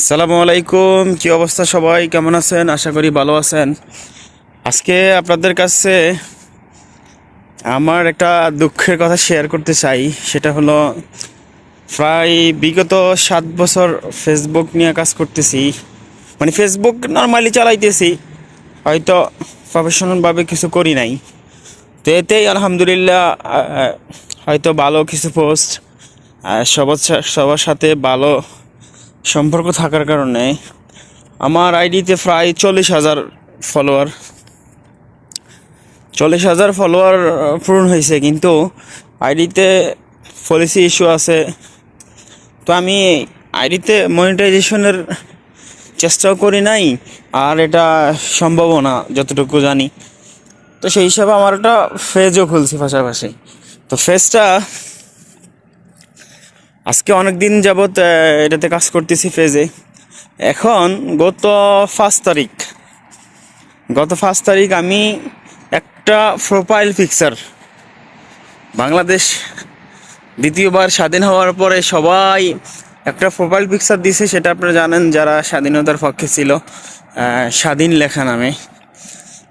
আসসালামু আলাইকুম, কি অবস্থা সবাই? কেমন আছেন? আশা করি ভালো আছেন। আজকে আপনাদের কাছে আমার একটা দুঃখের কথা শেয়ার করতে চাই। সেটা হলো, প্রায় বিগত সাত বছর ফেসবুক নিয়ে কাজ করতেছি। মানে ফেসবুক নর্মালি চালাইতেছি, হয়তো প্রফেশনালভাবে কিছু করি নাই। তো এতেই আলহামদুলিল্লাহ হয়তো ভালো কিছু পোস্ট সবার সবার সাথে ভালো সম্পর্ক থাকার কারণে আমার আইডিতে প্রায় চল্লিশ হাজার ফলোয়ার চল্লিশ হাজার ফলোয়ার পূরণ হয়েছে, কিন্তু আইডিতে পলিসি ইস্যু আছে। তো আমি আইডিতে মনিটাইজেশনের চেষ্টাও করি নাই, আর এটা সম্ভবও না, যতটুকু জানি। তো সেই হিসাবে আমার একটা ফেজও খুলছি পাশাপাশি। তো ফেজটা আজকে অনেক দিন যাবৎ এটাতে কাজ করতেছি ফেজে এখন গত পাঁচ তারিখ, গত পাঁচ তারিখ আমি একটা প্রোফাইল পিকচার বাংলাদেশ দ্বিতীয়বার স্বাধীন হওয়ার পরে সবাই একটা প্রোফাইল পিকচার দিছে, সেটা আপনারা জানেন যারা স্বাধীনতার পক্ষে ছিল স্বাধীন লেখা নামে।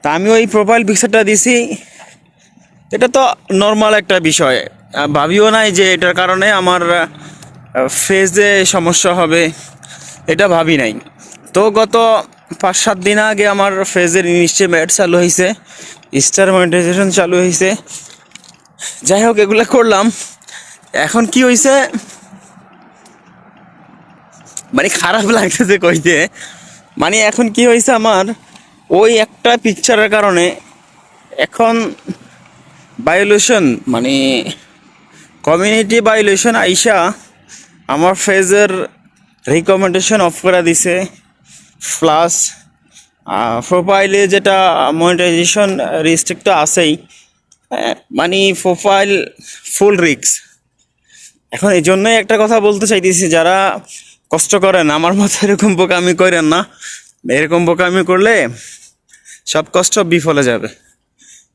তা আমি ওই প্রোফাইল পিকচারটা দিছি, এটা তো নর্মাল একটা বিষয়। ভাবিও নাই যে এটার কারণে আমার ফেজে সমস্যা হবে, এটা ভাবি নাই। তো গত পাঁচ সাত দিন আগে আমার ফেজের নিশ্চয় ম্যাট চালু হয়েছে স্টার মনিটাইজেশন চালু হয়েছে যাই হোক, এগুলো করলাম। এখন কি হয়েছে মানে খারাপ লাগতেছে কইতে। মানে এখন কি হয়েছে আমার, ওই একটা পিকচারের কারণে এখন ভায়োলেশন মানে কমিউনিটি ভায়োলেশন আইসা আমার ফেজের রিকমেন্ডেশন অফ করে দিছে। প্লাস প্রোফাইলে যেটা মনিটাইজেশন রিস্ট্রিক্ট আছেই আহ, মানে প্রোফাইল ফুল রিক্স এখন এই জন্যই একটা কথা বলতে চাইতেছি যারা কষ্ট করেন আমার মতো এরকম বোকামি করেন না। এরকম বোকামি করলে সব কষ্ট বিফলে যাবে।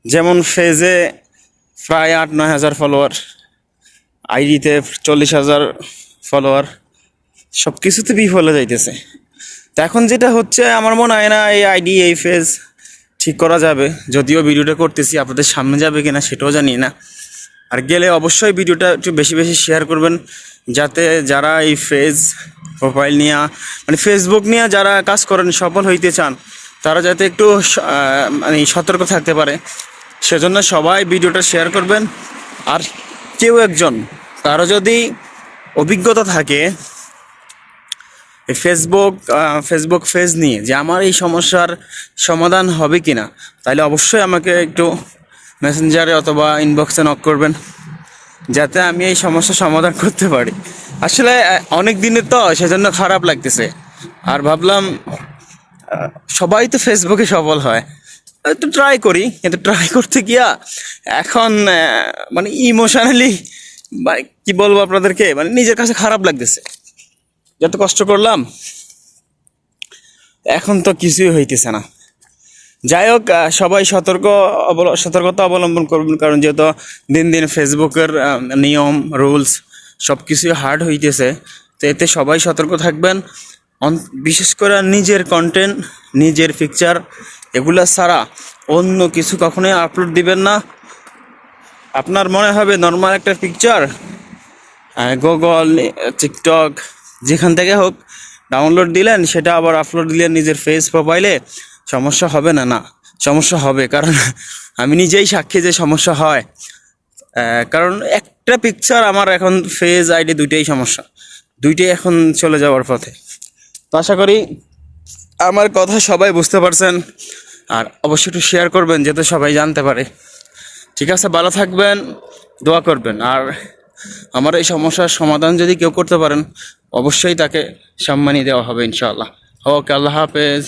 যেমন ফেজে প্রায় আট নয় হাজার ফলোয়ার আইডিতে চল্লিশ হাজার ফলোয়ার সব কিছুতে বিফলে যাইতেছে। তো এখন যেটা হচ্ছে, আমার মনে হয় না এই আইডি, এই ফেজ ঠিক করা যাবে। যদিও ভিডিওটা করতেছি, আপনাদের সামনে যাবে কিনা সেটাও জানি না। আর গেলে অবশ্যই ভিডিওটা একটু বেশি বেশি শেয়ার করবেন, যাতে যারা এই ফেজ প্রোফাইল নিয়ে মানে ফেসবুক নিয়ে যারা কাজ করেন, সফল হইতে চান, তারা যাতে একটু মানে সতর্ক থাকতে পারে। সেজন্য সবাই ভিডিওটা শেয়ার করবেন। আর কেউ একজন কারও যদি অভিজ্ঞতা থাকে ফেসবুক ফেসবুক ফেজ নিয়ে যে আমার এই সমস্যার সমাধান হবে কি না তাহলে অবশ্যই আমাকে একটু মেসেঞ্জারে অথবা ইনবক্সে নক করবেন, যাতে আমি এই সমস্যার সমাধান করতে পারি। আসলে অনেক দিনের তো সেজন্য খারাপ লাগতেছে। আর ভাবলাম সবাই তো ফেসবুকে সফল হয়। একটু ট্রাই করি কিন্তু ট্রাই করতে গিয়া এখন মানে ইমোশনালি কি বলব আপনাদেরকে মানে নিজের কাছে খারাপ লাগতেছে। যত কষ্ট করলাম, এখন তো কিছুই হইতেছে না। যাই হোক সবাই সতর্ক সতর্কতা অবলম্বন করবেন, কারণ যেহেতু দিন দিন ফেসবুকের নিয়ম রুলস সব কিছুই হার্ড হইতেছে, তো এতে সবাই সতর্ক থাকবেন। বিশেষ করে নিজের কন্টেন্ট নিজের পিকচার এগুলা ছাড়া অন্য কিছু কখনোই আপলোড দিবেন না। আপনার মনে হবে নর্মাল একটা পিকচার গুগল টিকটক যেখান থেকে হোক ডাউনলোড দিলেন, সেটা আবার আপলোড দিলেন নিজের ফেস প্রোফাইলে সমস্যা হবে না না, সমস্যা হবে। কারণ আমি নিজেই সাক্ষী যে সমস্যা হয়। কারণ একটা পিকচার আমার এখন ফেস আইডি দুইটাই সমস্যা। দুইটাই এখন চলে যাওয়ার পথে। তো আশা করি আমার কথা সবাই বুঝতে পারছেন। আর অবশ্যই একটু শেয়ার করবেন যাতে সবাই জানতে পারে। ঠিক আছে, ভালো থাকবেন, দোয়া করবেন। আর আমার এই সমস্যার সমাধান যদি কেউ করতে পারেন, অবশ্যই তাকে সম্মানী দেওয়া হবে ইনশাআল্লাহ। ওকে, আল্লাহ হাফেজ।